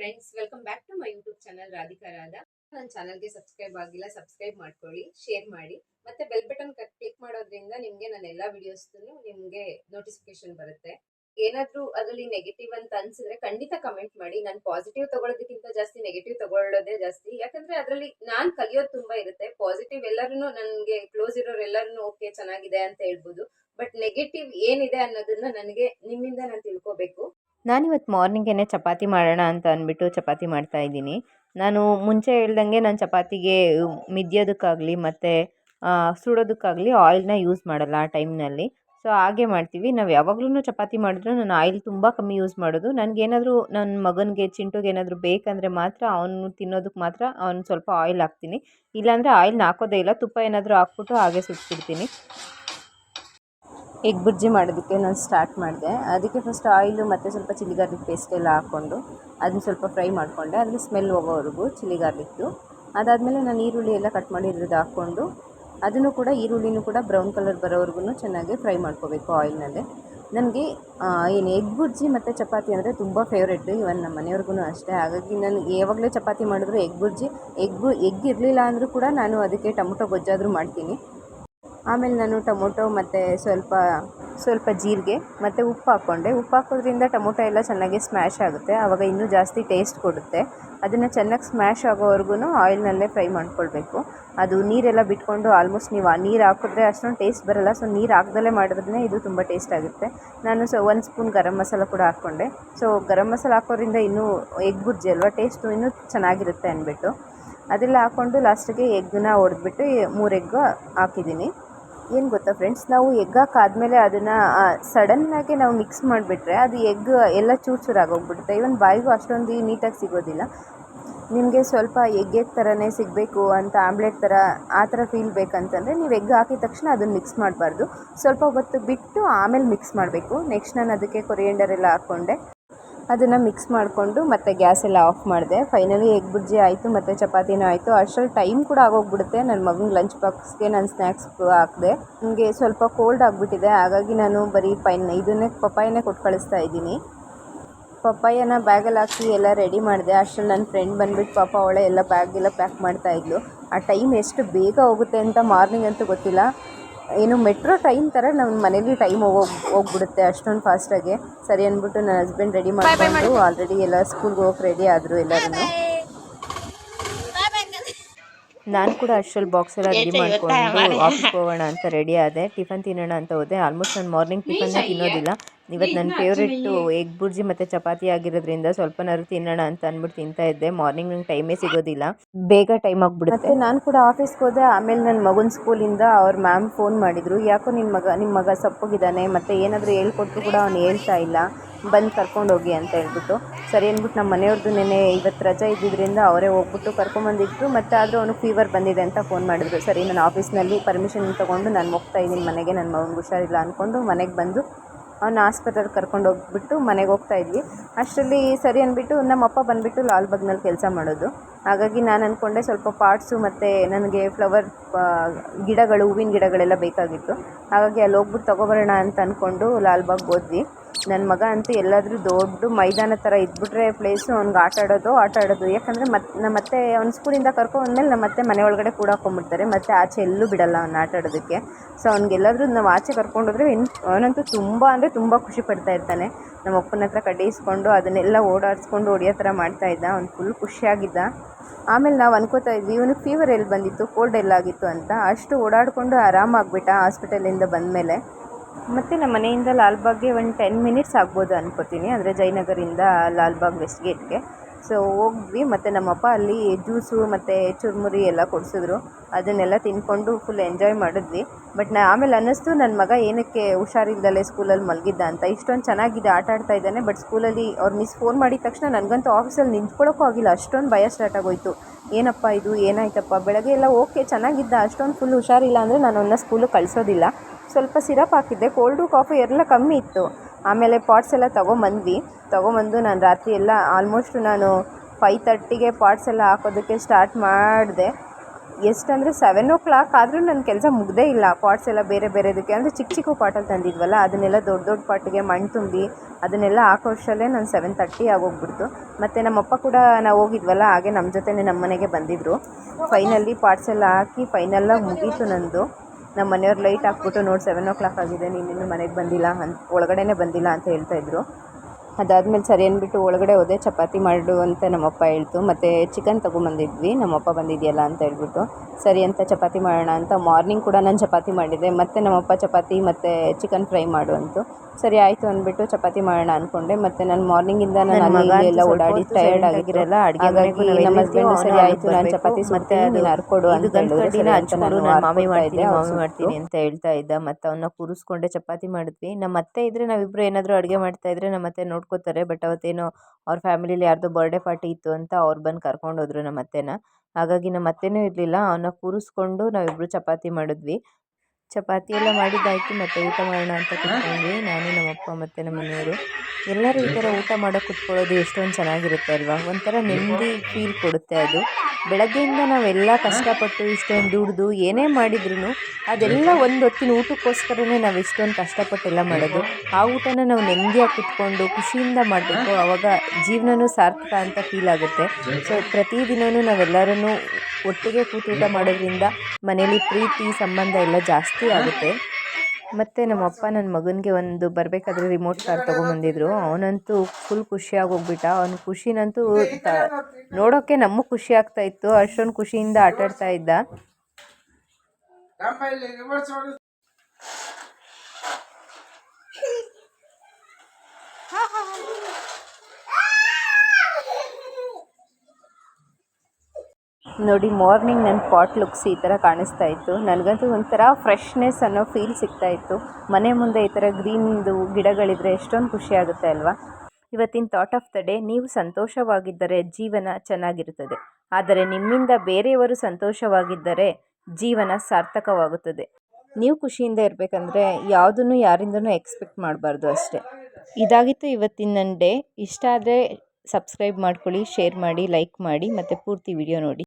Friends welcome back to my YouTube channel Radhika Radha ನನ್ನ ಚಾನಲ್ಗೆ subscribe ಆಗಿಲ್ಲ subscribe ಮಾಡ್ಕೊಳ್ಳಿ ಶೇರ್ ಮಾಡಿ. ಮತ್ತೆ ಬೆಲ್ ಬಟನ್ ಕ್ಲಿಕ್ ಮಾಡೋದ್ರಿಂದ ನಿಮಗೆ ನನ್ನ ಎಲ್ಲ ವಿಡಿಯೋಸ್ ನಿಮಗೆ ನೋಟಿಫಿಕೇಶನ್ ಬರುತ್ತೆ. ಏನಾದ್ರೂ ಅದರಲ್ಲಿ ನೆಗೆಟಿವ್ ಅಂತ ಅನ್ಸಿದ್ರೆ ಖಂಡಿತ ಕಮೆಂಟ್ ಮಾಡಿ. ನಾನು ಪಾಸಿಟಿವ್ ತಗೊಳ್ಳೋದಕ್ಕಿಂತ ಜಾಸ್ತಿ ನೆಗೆಟಿವ್ ತಗೊಳ್ಳೋದೇ ಜಾಸ್ತಿ. ಯಾಕಂದ್ರೆ ಅದರಲ್ಲಿ ನಾನ್ ಕಲಿಯೋದು ತುಂಬಾ ಇರುತ್ತೆ. ಪಾಸಿಟಿವ್ ಎಲ್ಲರೂ ನನಗೆ ಕ್ಲೋಸ್ ಇರೋರು ಎಲ್ಲರೂ ಓಕೆ ಚೆನ್ನಾಗಿದೆ ಅಂತ ಹೇಳ್ಬೋದು. ಬಟ್ ನೆಗೆಟಿವ್ ಏನಿದೆ ಅನ್ನೋದನ್ನ ನನಗೆ ನಿಮ್ಮಿಂದ ನಾನು ನಾನಿವತ್ತು ಮಾರ್ನಿಂಗೇ ಚಪಾತಿ ಮಾಡೋಣ ಅಂತ ಅಂದ್ಬಿಟ್ಟು ಚಪಾತಿ ಮಾಡ್ತಾ ಇದ್ದೀನಿ. ನಾನು ಮುಂಚೆ ಹೇಳ್ದಂಗೆ ನಾನು ಚಪಾತಿಗೆ ಮಿದ್ಯೋದಕ್ಕಾಗಲಿ ಮತ್ತು ಸುಡೋದಕ್ಕಾಗಲಿ ಆಯಿಲ್ನ ಯೂಸ್ ಮಾಡಲ್ಲ ಆ ಟೈಮ್ನಲ್ಲಿ. ಸೊ, ಹಾಗೆ ಮಾಡ್ತೀವಿ. ನಾವು ಯಾವಾಗಲೂ ಚಪಾತಿ ಮಾಡಿದ್ರು ನಾನು ಆಯಿಲ್ ತುಂಬ ಕಮ್ಮಿ ಯೂಸ್ ಮಾಡೋದು. ನನಗೇನಾದರೂ ನನ್ನ ಮಗನಿಗೆ, ಚಿಂಟುಗೆ ಏನಾದರೂ ಬೇಕಂದರೆ ಮಾತ್ರ ಅವನು ತಿನ್ನೋದಕ್ಕೆ ಮಾತ್ರ ಅವ್ನು ಸ್ವಲ್ಪ ಆಯಿಲ್ ಹಾಕ್ತೀನಿ. ಇಲ್ಲಾಂದರೆ ಆಯಿಲ್ನ ಹಾಕೋದೇ ಇಲ್ಲ. ತುಪ್ಪ ಏನಾದರೂ ಹಾಕ್ಬಿಟ್ಟು ಹಾಗೆ ಸುಟ್ಬಿಡ್ತೀನಿ. ಎಗ್ ಬುರ್ಜಿ ಮಾಡೋದಕ್ಕೆ ನಾನು ಸ್ಟಾರ್ಟ್ ಮಾಡಿದೆ. ಅದಕ್ಕೆ ಫಸ್ಟ್ ಆಯಿಲು ಮತ್ತು ಸ್ವಲ್ಪ ಚಿಲ್ಲಿ ಗಾರ್ಲಿಕ್ ಪೇಸ್ಟ್ ಎಲ್ಲ ಹಾಕ್ಕೊಂಡು ಅದನ್ನ ಸ್ವಲ್ಪ ಫ್ರೈ ಮಾಡಿಕೊಂಡೆ. ಅದಕ್ಕೆ ಸ್ಮೆಲ್ ಹೋಗೋವರೆಗೂ ಚಿಲ್ಲಿ ಗಾರ್ಲಿಕ್ದು ಅದಾದಮೇಲೆ ನಾನು ಈರುಳ್ಳಿ ಎಲ್ಲ ಕಟ್ ಮಾಡಿರೋದು ಹಾಕ್ಕೊಂಡು ಅದನ್ನು ಕೂಡ ಈರುಳ್ಳಿನೂ ಕೂಡ ಬ್ರೌನ್ ಕಲರ್ ಬರೋವರೆಗೂ ಚೆನ್ನಾಗಿ ಫ್ರೈ ಮಾಡ್ಕೋಬೇಕು ಆಯಿಲ್ನಲ್ಲೇ ನನಗೆ ಏನು ಎಗ್ ಬುರ್ಜಿ ಮತ್ತು ಚಪಾತಿ ಅಂದರೆ ತುಂಬ ಫೇವ್ರೇಟು ಇವನ್ ನಮ್ಮ ಮನೆಯವ್ರಿಗೂ ಅಷ್ಟೇ. ಹಾಗಾಗಿ ನಾನು ಯಾವಾಗಲೇ ಚಪಾತಿ ಮಾಡಿದ್ರು ಎಗ್ ಬುರ್ಜಿ. ಎಗ್ ಎಗ್ ಇರಲಿಲ್ಲ ಅಂದರೂ ಕೂಡ ನಾನು ಅದಕ್ಕೆ ಟೊಮೊಟೊ ಗೊಜ್ಜಾದರೂ ಮಾಡ್ತೀನಿ. ಆಮೇಲೆ ನಾನು ಟೊಮೊಟೊ ಮತ್ತು ಸ್ವಲ್ಪ ಸ್ವಲ್ಪ ಜೀರಿಗೆ ಮತ್ತು ಉಪ್ಪು ಹಾಕ್ಕೊಂಡೆ ಉಪ್ಪು ಹಾಕೋದ್ರಿಂದ ಟೊಮೊಟೊ ಎಲ್ಲ ಚೆನ್ನಾಗಿ ಸ್ಮ್ಯಾಶ್ ಆಗುತ್ತೆ. ಆವಾಗ ಇನ್ನೂ ಜಾಸ್ತಿ ಟೇಸ್ಟ್ ಕೊಡುತ್ತೆ. ಅದನ್ನು ಚೆನ್ನಾಗಿ ಸ್ಮ್ಯಾಶ್ ಆಗೋವರೆಗೂ ಆಯಿಲ್ನಲ್ಲೇ ಫ್ರೈ ಮಾಡ್ಕೊಳ್ಬೇಕು. ಅದು ನೀರೆಲ್ಲ ಬಿಟ್ಕೊಂಡು ಆಲ್ಮೋಸ್ಟ್ ನೀವು ಆ ನೀರು ಹಾಕಿದ್ರೆ ಅಷ್ಟೊಂದು ಟೇಸ್ಟ್ ಬರೋಲ್ಲ. ಸೊ ನೀರು ಹಾಕ್ದಲೇ ಮಾಡಿದ್ರೆ ಇದು ತುಂಬ ಟೇಸ್ಟ್ ಆಗುತ್ತೆ. ನಾನು ಸೊ ಒಂದು ಸ್ಪೂನ್ ಗರಂ ಮಸಾಲ ಕೂಡ ಹಾಕ್ಕೊಂಡೆ ಸೊ ಗರಂ ಮಸಾಲ ಹಾಕೋದ್ರಿಂದ ಇನ್ನೂ ಎಗ್ ಬುರ್ಜಿ ಅಲ್ವಾ? ಟೇಸ್ಟು ಇನ್ನೂ ಚೆನ್ನಾಗಿರುತ್ತೆ ಅಂದ್ಬಿಟ್ಟು ಅದೆಲ್ಲ ಹಾಕ್ಕೊಂಡು ಲಾಸ್ಟಿಗೆ ಎಗ್ಗನ್ನ ಹೊಡೆದ್ಬಿಟ್ಟು ಮೂರು ಎಗ್ಗು ಹಾಕಿದ್ದೀನಿ. ಏನು ಗೊತ್ತಾ ಫ್ರೆಂಡ್ಸ್ ನಾವು ಎಗ್ ಹಾಕಾದ್ಮೇಲೆ ಅದನ್ನು ಸಡನ್ನಾಗಿ ನಾವು ಮಿಕ್ಸ್ ಮಾಡಿಬಿಟ್ರೆ ಅದು ಎಗ್ ಎಲ್ಲ ಚೂರು ಚೂರಾಗೋಗ್ಬಿಡುತ್ತೆ ಇವನ್ ಬಾಯಿಗೂ ಅಷ್ಟೊಂದು ನೀಟಾಗಿ ಸಿಗೋದಿಲ್ಲ. ನಿಮಗೆ ಸ್ವಲ್ಪ ಎಗ್ ಎಗ್ ಥರನೇ ಸಿಗಬೇಕು ಅಂತ ಆಮ್ಲೆಟ್ ಥರ ಆ ಥರ ಫೀಲ್ ಬೇಕಂತಂದರೆ ನೀವು ಎಗ್ ಹಾಕಿದ ತಕ್ಷಣ ಅದನ್ನು ಮಿಕ್ಸ್ ಮಾಡಬಾರ್ದು. ಸ್ವಲ್ಪ ಹೊತ್ತು ಬಿಟ್ಟು ಆಮೇಲೆ ಮಿಕ್ಸ್ ಮಾಡಬೇಕು. ನೆಕ್ಸ್ಟ್ ನಾನು ಅದಕ್ಕೆ ಕೊರಿಯಂಡರ್ ಎಲ್ಲ ಹಾಕ್ಕೊಂಡೆ ಅದನ್ನು ಮಿಕ್ಸ್ ಮಾಡಿಕೊಂಡು ಮತ್ತೆ ಗ್ಯಾಸ್ ಎಲ್ಲ ಆಫ್ ಮಾಡಿದೆ. ಫೈನಲಿ ಎಗ್ ಬುರ್ಜಿ ಆಯಿತು, ಮತ್ತು ಚಪಾತಿನೂ ಆಯಿತು. ಅಷ್ಟರಲ್ಲಿ ಟೈಮ್ ಕೂಡ ಆಗೋಗ್ಬಿಡುತ್ತೆ. ನನ್ನ ಮಗನ ಲಂಚ್ ಬಾಕ್ಸ್ಗೆ ನಾನು ಸ್ನ್ಯಾಕ್ಸ್ ಹಾಕಿದೆ. ನನಗೆ ಸ್ವಲ್ಪ ಕೋಲ್ಡ್ ಆಗಿಬಿಟ್ಟಿದೆ. ಹಾಗಾಗಿ ನಾನು ಬರೀ ಪೈನ್, ಇದನ್ನೇ ಪಪ್ಪಾಯನ್ನೇ ಕೊಟ್ಟು ಕಳಿಸ್ತಾ ಇದ್ದೀನಿ. ಪಪ್ಪಾಯನ ಬ್ಯಾಗಲ್ಲಿ ಹಾಕಿ ಎಲ್ಲ ರೆಡಿ ಮಾಡಿದೆ. ಅಷ್ಟರಲ್ಲಿ ನನ್ನ ಫ್ರೆಂಡ್ ಬಂದುಬಿಟ್ಟು ಪಾಪ ಅವಳೆ ಎಲ್ಲ ಬ್ಯಾಗೆಲ್ಲ ಪ್ಯಾಕ್ ಮಾಡ್ತಾಯಿದ್ಲು ಆ ಟೈಮ್ ಎಷ್ಟು ಬೇಗ ಹೋಗುತ್ತೆ ಅಂತ ಮಾರ್ನಿಂಗ್ ಅಂತೂ ಗೊತ್ತಿಲ್ಲ. ಏನು ಮೆಟ್ರೋ ಟ್ರೈನ್ ಥರ ನಮ್ಮ ಮನೇಲಿ ಟೈಮ್ ಹೋಗಿ ಹೋಗ್ಬಿಡುತ್ತೆ ಅಷ್ಟೊಂದು ಫಾಸ್ಟಾಗಿ ಸರಿ ಅಂದ್ಬಿಟ್ಟು ನನ್ನ ಹಸ್ಬೆಂಡ್ ರೆಡಿ ಮಾಡಿಕೊಂಡು ಆಲ್ರೆಡಿ ಎಲ್ಲ ಸ್ಕೂಲ್ಗೆ ಹೋಗಕ್ಕೆ ರೆಡಿ ಆದರು ಎಲ್ಲರೂ ನಾನು ಕೂಡ ಅಷ್ಟರಲ್ಲಿ ಬಾಕ್ಸ್ ಎಲ್ಲ ರೆಡಿ ಮಾಡ್ಕೊಂಡು ಆಫೀಸ್ಗೆ ಹೋಗೋಣ ಅಂತ ರೆಡಿ ಆದೆ. ಟಿಫನ್ ತಿನ್ನೋಣ ಅಂತ ಹೋದೆ. ಆಲ್ಮೋಸ್ಟ್ ನಾನು ಮಾರ್ನಿಂಗ್ ಟಿಫನ್ ತಿನ್ನೋದಿಲ್ಲ. ಇವತ್ತು ನನ್ನ ಫೇವ್ರೇಟು ಎಗ್ ಬುರ್ಜಿ ಮತ್ತು ಚಪಾತಿ ಆಗಿರೋದ್ರಿಂದ ಸ್ವಲ್ಪನಾದ್ರು ತಿನ್ನೋಣ ಅಂತ ಅಂದ್ಬಿಟ್ಟು ತಿಂತಾ ಇದ್ದೆ. ಮಾರ್ನಿಂಗ್ ನಂಗೆ ಟೈಮೇ ಸಿಗೋದಿಲ್ಲ. ಬೇಗ ಟೈಮ್ ಆಗಿಬಿಡುತ್ತೆ. ನಾನು ಕೂಡ ಆಫೀಸ್ಗೆ ಹೋದೆ. ಆಮೇಲೆ ನನ್ನ ಮಗನ ಸ್ಕೂಲಿಂದ ಅವ್ರ ಮ್ಯಾಮ್ ಫೋನ್ ಮಾಡಿದರು. ಯಾಕೋ ನಿನ್ನ ಮಗ ನಿಮ್ಮ ಮಗ ಸಪ್ಪಗಿದ್ದಾನೆ. ಮತ್ತು ಏನಾದರೂ ಹೇಳ್ಕೊಟ್ಟು ಕೂಡ ಅವ್ನು ಹೇಳ್ತಾ ಇಲ್ಲ. ಬಂದು ಕರ್ಕೊಂಡೋಗಿ ಅಂತ ಹೇಳ್ಬಿಟ್ಟು, ಸರಿ ಅಂದ್ಬಿಟ್ಟು ನಮ್ಮ ಮನೆಯವ್ರದ್ದು ನೆನ್ನೆ ಇವತ್ತು ರಜೆ ಇದ್ದಿದ್ದರಿಂದ ಅವರೇ ಹೋಗ್ಬಿಟ್ಟು ಕರ್ಕೊಂಬಂದಿದ್ರು ಮತ್ತು ಆದರೂ ಅವನು ಫೀವರ್ ಬಂದಿದೆ ಅಂತ ಫೋನ್ ಮಾಡಿದ್ರು. ಸರಿ, ನಾನು ಆಫೀಸ್ನಲ್ಲಿ ಪರ್ಮಿಷನ್ ತೊಗೊಂಡು ನಾನು ಹೋಗ್ತಾ ಇದ್ದೀನಿ, ಮನೆಗೆ ನನ್ನ ಮಗನಿಗೆ ಹುಷಾರಿಲ್ಲ ಅಂದ್ಕೊಂಡು ಮನೆಗೆ ಬಂದು ಅವನ ಆಸ್ಪತ್ರೆಗೆ ಕರ್ಕೊಂಡು ಹೋಗ್ಬಿಟ್ಟು ಮನೆಗೆ ಹೋಗ್ತಾ ಇದ್ವಿ. ಅಷ್ಟರಲ್ಲಿ ಸರಿ ಅಂದ್ಬಿಟ್ಟು ನಮ್ಮಪ್ಪ ಬಂದುಬಿಟ್ಟು ಲಾಲ್ಬಾಗ್ನಲ್ಲಿ ಕೆಲಸ ಮಾಡೋದು. ಹಾಗಾಗಿ ನಾನು ಅಂದ್ಕೊಂಡೆ ಸ್ವಲ್ಪ ಪಾರ್ಟ್ಸು ಮತ್ತು ನನಗೆ ಫ್ಲವರ್ ಗಿಡಗಳು, ಹೂವಿನ ಗಿಡಗಳೆಲ್ಲ ಬೇಕಾಗಿತ್ತು. ಹಾಗಾಗಿ ಅಲ್ಲಿ ಹೋಗ್ಬಿಟ್ಟು ತೊಗೊಬರೋಣ ಅಂತ ಅಂದ್ಕೊಂಡು ಲಾಲ್ಬಾಗ್ ಹೋದ್ವಿ. ನನ್ನ ಮಗ ಅಂತೂ ಎಲ್ಲಾದರೂ ದೊಡ್ಡ ಮೈದಾನ ಥರ ಇದ್ಬಿಟ್ರೆ ಪ್ಲೇಸು ಅವ್ನಿಗೆ ಆಟ ಆಡೋದು ಆಟ ಆಡೋದು. ಯಾಕಂದರೆ ಮತ್ತೆ ನಮ್ಮ ಮತ್ತೆ ಅವ್ನ ಸ್ಕೂಲಿಂದ ಕರ್ಕೊಂಡ್ಮೇಲೆ ನಮ್ಮ ಮತ್ತೆ ಮನೆ ಒಳಗಡೆ ಕೂಡ ಹಾಕೊಂಡ್ಬಿಡ್ತಾರೆ ಮತ್ತು ಆಚೆ ಎಲ್ಲೂ ಬಿಡಲ್ಲ ಅವ್ನು ಆಟ ಆಡೋದಕ್ಕೆ. ಸೊ ಅವ್ನಿಗೆಲ್ಲಾದರೂ ನಾವು ಆಚೆ ಕರ್ಕೊಂಡೋದ್ರೆ ಇನ್, ಅವನಂತೂ ತುಂಬ ಅಂದರೆ ತುಂಬ ಖುಷಿ ಪಡ್ತಾ ಇರ್ತಾನೆ. ನಮ್ಮ ಅಪ್ಪನ ಹತ್ರ ಕಡ್ಡಿ ಅದನ್ನೆಲ್ಲ ಓಡಾಡಿಸ್ಕೊಂಡು ಹೊಡಿಯೋ ಥರ ಮಾಡ್ತಾಯಿದ್ದ ಅವ್ನು ಫುಲ್ ಖುಷಿಯಾಗಿದ್ದ. ಆಮೇಲೆ ನಾವು ಅನ್ಕೋತಾ ಇದ್ವಿ ಇವನು ಫೀವರ್ ಎಲ್ಲಿ ಬಂದಿತ್ತು? ಕೋಲ್ಡ್ ಎಲ್ಲಾಗಿತ್ತು ಅಂತ. ಅಷ್ಟು ಓಡಾಡಿಕೊಂಡು ಆರಾಮಾಗ್ಬಿಟ್ಟ ಹಾಸ್ಪಿಟಲಿಂದ ಬಂದಮೇಲೆ. ಮತ್ತು ನಮ್ಮ ಮನೆಯಿಂದ ಲಾಲ್ಬಾಗ್ಗೆ ಒಂದು ಟೆನ್ ಮಿನಿಟ್ಸ್ ಆಗ್ಬೋದು ಅನ್ಕೋತೀನಿ. ಅಂದರೆ ಜಯನಗರಿಂದ ಲಾಲ್ಬಾಗ್ ವೆಸ್ಟ್ ಗೇಟ್ಗೆ ಸೊ ಹೋದ್ವಿ ಮತ್ತು ನಮ್ಮಪ್ಪ ಅಲ್ಲಿ ಜ್ಯೂಸು ಮತ್ತು ಚುರುಮುರಿ ಎಲ್ಲ ಕೊಡಿಸಿದ್ರು. ಅದನ್ನೆಲ್ಲ ತಿಂದ್ಕೊಂಡು ಫುಲ್ ಎಂಜಾಯ್ ಮಾಡಿದ್ವಿ. ಬಟ್ ನಾ ಆಮೇಲೆ ಅನ್ನಿಸ್ತು ನನ್ನ ಮಗ ಏನಕ್ಕೆ ಹುಷಾರಿಲ್ಲದಲ್ಲೇ ಸ್ಕೂಲಲ್ಲಿ ಮಲಗಿದ್ದ ಅಂತ. ಇಷ್ಟೊಂದು ಚೆನ್ನಾಗಿದೆ ಆಟ ಆಡ್ತಾ ಇದ್ದಾನೆ ಬಟ್ ಸ್ಕೂಲಲ್ಲಿ ಅವ್ರು ಮಿಸ್ ಫೋನ್ ಮಾಡಿದ ತಕ್ಷಣ ನನಗಂತೂ ಆಫೀಸಲ್ಲಿ ನಿಂತ್ಕೊಳ್ಳೋಕ್ಕೂ ಆಗಿಲ್ಲ. ಅಷ್ಟೊಂದು ಭಯ ಸ್ಟಾರ್ಟ್ ಆಗೋಯ್ತು. ಏನಪ್ಪ ಇದು? ಏನಾಯ್ತಪ್ಪ? ಬೆಳಗ್ಗೆ ಎಲ್ಲ ಓಕೆ ಚೆನ್ನಾಗಿದ್ದ. ಅಷ್ಟೊಂದು ಫುಲ್ ಹುಷಾರಿಲ್ಲ ಅಂದರೆ ನಾನು ಅವನ್ನ ಸ್ಕೂಲಿಗೆ ಕಳಿಸೋದಿಲ್ಲ. ಸ್ವಲ್ಪ ಸಿರಪ್ ಹಾಕಿದ್ದೆ. ಕೋಲ್ಡು ಕಾಫಿ ಎಲ್ಲ ಕಮ್ಮಿ ಇತ್ತು. ಆಮೇಲೆ ಪಾಟ್ಸ್ ಎಲ್ಲ ತೊಗೊಂಬಂದ್ವಿ. ತೊಗೊಂಬಂದು ನಾನು ರಾತ್ರಿ ಎಲ್ಲ ಆಲ್ಮೋಸ್ಟ್ ನಾನು ಫೈ ತರ್ಟಿಗೆ ಪಾಟ್ಸ್ ಎಲ್ಲ ಹಾಕೋದಕ್ಕೆ ಸ್ಟಾರ್ಟ್ ಮಾಡಿದೆ. ಎಷ್ಟಂದರೆ ಸೆವೆನ್ ಓ ಕ್ಲಾಕ್ ಆದರೂ ನನ್ನ ಕೆಲಸ ಮುಗ್ದೇ ಇಲ್ಲ. ಪಾಟ್ಸ್ ಎಲ್ಲ ಬೇರೆ ಬೇರೆದಕ್ಕೆ ಅಂದರೆ ಚಿಕ್ಕ ಚಿಕ್ಕ ಪಾಟಲ್ಲಿ ತಂದಿದ್ವಲ್ಲ, ಅದನ್ನೆಲ್ಲ ದೊಡ್ಡ ದೊಡ್ಡ ಪಾಟಿಗೆ ಮಣ್ಣು ತುಂಬಿ ಅದನ್ನೆಲ್ಲ ಹಾಕೋಷ್ಟರಲ್ಲೇ ನಾನು ಸೆವೆನ್ ತರ್ಟಿ ಆಗೋಗ್ಬಿಡ್ತು. ಮತ್ತು ನಮ್ಮಪ್ಪ ಕೂಡ ನಾವು ಹೋಗಿದ್ವಲ್ಲ, ಹಾಗೆ ನಮ್ಮ ಜೊತೆನೇ ನಮ್ಮ ಮನೆಗೆ ಬಂದಿದ್ದರು ಫೈನಲ್ಲಿ ಪಾಟ್ಸ್ ಎಲ್ಲ ಹಾಕಿ ಫೈನಲ್ಲಾಗಿ ಮುಗೀತು ನಂದು. ನಮ್ಮ ಮನೆಯವ್ರು ಲೈಟ್ ಹಾಕ್ಬಿಟ್ಟು ನೋಡಿ ಸೆವೆನ್ ಓ ಕ್ಲಾಕ್ ಆಗಿದೆ, ನೀನು ಇನ್ನೂ ಮನೆಗೆ ಬಂದಿಲ್ಲ ಅಂತ ಒಳಗಡೆನೇ ಬಂದಿಲ್ಲ ಅಂತ ಹೇಳ್ತಾಯಿದ್ರು ಅದಾದಮೇಲೆ ಸರಿ ಅಂದ್ಬಿಟ್ಟು ಒಳಗಡೆ ಹೋದೆ ಚಪಾತಿ ಮಾಡು ಅಂತ ನಮ್ಮಪ್ಪ ಹೇಳ್ತು. ಮತ್ತು ಚಿಕನ್ ತೊಗೊಂಬಂದಿದ್ವಿ. ನಮ್ಮಪ್ಪ ಬಂದಿದೆಯಲ್ಲ ಅಂತ ಹೇಳ್ಬಿಟ್ಟು ಸರಿ ಅಂತ ಚಪಾತಿ ಮಾಡೋಣ ಅಂತ ಮಾರ್ನಿಂಗ್ ಕೂಡ ನಾನು ಚಪಾತಿ ಮಾಡಿದ್ದೆ ಮತ್ತು ನಮ್ಮಪ್ಪ ಚಪಾತಿ ಮತ್ತು ಚಿಕನ್ ಫ್ರೈ ಮಾಡು ಅಂತು. ಸರಿ ಆಯಿತು ಅಂದ್ಬಿಟ್ಟು ಚಪಾತಿ ಮಾಡೋಣ ಅಂದ್ಕೊಂಡೆ ಮತ್ತು ನಾನು ಮಾರ್ನಿಂಗಿಂದ ನಾನು ಅಲ್ಲಿ ಎಲ್ಲ ಓಡಾಡಿ ಟೈರ್ಡ್ ಆಗಿರಲ್ಲ ಅಡುಗೆ ಹಾಗಾಗಿ ನಮ್ಮ ಹಸ್ಬೆಂಡ್ ಸರಿ ಆಯಿತು ನಾನು ಚಪಾತಿ ಮತ್ತೆ ನೀನು ಹರ್ಕೊಡು ಅಂತ ಹೇಳಿದ್ರೆ. ನಾನು ಮಾಮಿ ಮಾಡಿದ್ದೆ ಮಾಮಿ ಮಾಡ್ತೀನಿ ಅಂತ ಹೇಳ್ತಾ ಇದ್ದ. ಮತ್ತು ಅವನ್ನ ಕೂರಿಸ್ಕೊಂಡೆ ಚಪಾತಿ ಮಾಡಿದ್ವಿ. ನಮ್ಮ ಅತ್ತೆ ಇದ್ದರೆ ನಾವಿಬ್ಬರು ಏನಾದರೂ ಅಡುಗೆ ಮಾಡ್ತಾ ಇದ್ರೆ ನಮ್ಮ ಅತ್ತೆ ನೋಡ್ಕೋತಾರೆ. ಬಟ್ ಅವತ್ತೇನೋ ಅವ್ರ ಫ್ಯಾಮಿಲಿಲಿ ಯಾರ್ದೋ ಬರ್ಡೇ ಪಾರ್ಟಿ ಇತ್ತು ಅಂತ ಅವ್ರು ಬಂದು ಕರ್ಕೊಂಡು ಹೋದ್ರು ನಮ್ಮ ಅತ್ತೆನ. ಹಾಗಾಗಿ ನಮ್ಮ ಅತ್ತೆನೂ ಇರಲಿಲ್ಲ. ಅವನ್ನ ಕೂರಿಸ್ಕೊಂಡು ನಾವಿಬ್ಬರು ಚಪಾತಿ ಮಾಡಿದ್ವಿ. ಚಪಾತಿ ಎಲ್ಲ ಮಾಡಿದ್ದಾಯ್ತು ಮತ್ತು ಊಟ ಮಾಡೋಣ ಅಂತ ಕೂತ್ಕೊಂಡ್ವಿ. ನಾನು, ನಮ್ಮಪ್ಪ ಮತ್ತು ನಮ್ಮ ಮನೆಯವರು. ಎಲ್ಲರೂ ಈ ಥರ ಊಟ ಮಾಡೋಕೆ ಕೂತ್ಕೊಳ್ಳೋದು ಎಷ್ಟೊಂದು ಚೆನ್ನಾಗಿರುತ್ತೆ ಅಲ್ವಾ? ಒಂಥರ ನೆಮ್ಮದಿ ಫೀಲ್ ಕೊಡುತ್ತೆ ಅದು. ಬೆಳಗ್ಗೆಯಿಂದ ನಾವೆಲ್ಲ ಕಷ್ಟಪಟ್ಟು ಇಷ್ಟೊಂದು ದುಡಿದು ಏನೇ ಮಾಡಿದ್ರು ಅದೆಲ್ಲ ಒಂದು ಹೊತ್ತಿನ ಊಟಕ್ಕೋಸ್ಕರನೇ ನಾವು ಇಷ್ಟೊಂದು ಕಷ್ಟಪಟ್ಟೆಲ್ಲ ಮಾಡೋದು. ಆ ಊಟನ ನಾವು ನೆಮ್ಮದಿಯಾಗಿ ಕುತ್ಕೊಂಡು ಖುಷಿಯಿಂದ ಮಾಡಬೇಕು. ಆವಾಗ ಜೀವನನೂ ಸಾರ್ಥಕ ಅಂತ ಫೀಲ್ ಆಗುತ್ತೆ. ಸೊ ಪ್ರತಿದಿನವೂ ನಾವೆಲ್ಲರೂ ಒಟ್ಟಿಗೆ ಕೂತು ಊಟ ಮಾಡೋದ್ರಿಂದ ಮನೇಲಿ ಪ್ರೀತಿ, ಸಂಬಂಧ ಎಲ್ಲ ಜಾಸ್ತಿ ಆಗುತ್ತೆ. ಮತ್ತು ನಮ್ಮಪ್ಪ ನನ್ನ ಮಗನಿಗೆ ಒಂದು ಬರಬೇಕಾದ್ರೆ ರಿಮೋಟ್ ಕಾರ್ ತೊಗೊಂಬಂದಿದ್ರು. ಅವನಂತೂ ಫುಲ್ ಖುಷಿಯಾಗಿ ಹೋಗ್ಬಿಟ್ಟ ಅವನ ಖುಷಿನಂತೂ ತ ನೋಡೋಕ್ಕೆ ನಮಗೂ ಖುಷಿ ಆಗ್ತಾ ಇತ್ತು. ಅಷ್ಟೊಂದು ಖುಷಿಯಿಂದ ಆಟಾಡ್ತಾ ಇದ್ದ. ನೋಡಿ ಮಾರ್ನಿಂಗ್ ನನ್ನ ಪಾಟ್ ಲುಕ್ಸ್ ಈ ಥರ ಕಾಣಿಸ್ತಾ ಇತ್ತು. ನನಗಂತೂ ಒಂಥರ ಫ್ರೆಶ್ನೆಸ್ ಅನ್ನೋ ಫೀಲ್ ಸಿಗ್ತಾ ಇತ್ತು. ಮನೆ ಮುಂದೆ ಈ ಥರ ಗ್ರೀನ್ದು ಗಿಡಗಳಿದ್ರೆ ಎಷ್ಟೊಂದು ಖುಷಿ ಆಗುತ್ತೆ ಅಲ್ವಾ? ಇವತ್ತಿನ ಥಾಟ್ ಆಫ್ ದ ಡೇ ನೀವು ಸಂತೋಷವಾಗಿದ್ದರೆ ಜೀವನ ಚೆನ್ನಾಗಿರುತ್ತದೆ. ಆದರೆ ನಿಮ್ಮಿಂದ ಬೇರೆಯವರು ಸಂತೋಷವಾಗಿದ್ದರೆ ಜೀವನ ಸಾರ್ಥಕವಾಗುತ್ತದೆ. ನೀವು ಖುಷಿಯಿಂದ ಇರಬೇಕಂದ್ರೆ ಯಾವುದನ್ನು ಯಾರಿಂದನೂ ಎಕ್ಸ್ಪೆಕ್ಟ್ ಮಾಡಬಾರ್ದು ಅಷ್ಟೇ. ಇದಾಗಿತ್ತು ಇವತ್ತಿನ ನನ್ನ ಡೇ ಇಷ್ಟ ಆದರೆ ಸಬ್ಸ್ಕ್ರೈಬ್ ಮಾಡ್ಕೊಳ್ಳಿ ಶೇರ್ ಮಾಡಿ ಲೈಕ್ ಮಾಡಿ, ಮತ್ತು ಪೂರ್ತಿ ವಿಡಿಯೋ ನೋಡಿ.